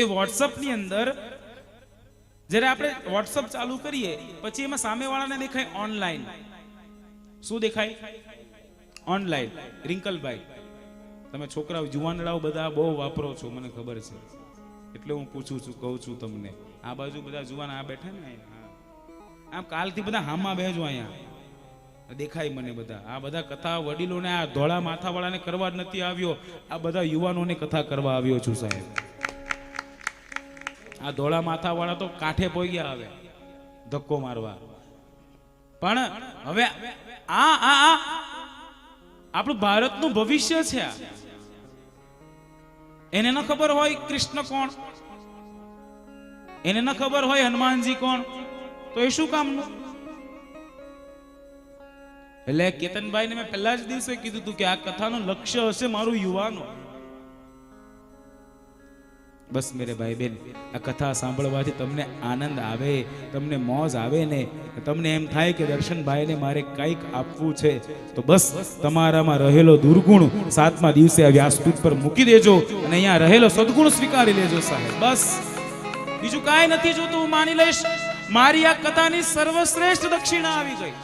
એ વોટ્સઅપની અંદર જ્યારે આપણે વોટ્સઅપ ચાલુ કરીએ, પછી એમાં સામેવાળાને દેખાય ઓનલાઈન શું દેખાય? ઓનલાઈન રિંકલભાઈ, તમે છોકરાઓ જુવાનડાઓ બધા બહુ વાપરો છો, મને ખબર છે. એટલે હું પૂછું છું, કહું છું તમને. આ બાજુ બધા જુવાન આ બેઠા ને. આમ કાલથી બધા હામાં બેહજો અહીંયા. દેખાય મને બધા. આ બધા કથા વડીલોને આ ધોળા માથાવાળાને કરવા જ નથી આવ્યો. આ બધા યુવાનોને કથા કરવા આવ્યો છું સાહેબ. આ ધોળા માથાવાળા તો કાંઠે પોઈ ગયા હવે, ધક્કો મારવા. પણ હવે આ આ આપણું ભારતનું ભવિષ્ય છે એને ન ખબર હોય કૃષ્ણ કોણ? એને ન ખબર હોય હનુમાનજી કોણ? તો એ શું કામનું? એટલે કેતનભાઈને મેં પહેલા જ દિવસે કીધું હતું કે આ કથાનું લક્ષ્ય હશે મારું યુવાનો. બસ મેરે ભાઈ બેન આ કથા સાંભળવાથી તમને આનંદ આવે, તમને મોજ આવે ને તમને એમ થાય કે દર્શનભાઈને મારે કંઈક આપવું છે, તો બસ તમારામાં રહેલો દુર્ગુણ સાતમા દિવસે આ વ્યાસપીઠ પર મૂકી દેજો અને અહીંયા રહેલો સદગુણ સ્વીકારી લેજો સાહેબ. બસ. બીજું કાંઈ નથી જોતું, હું માની લઈશ, મારી આ કથાની સર્વશ્રેષ્ઠ દક્ષિણા આવી ગઈ.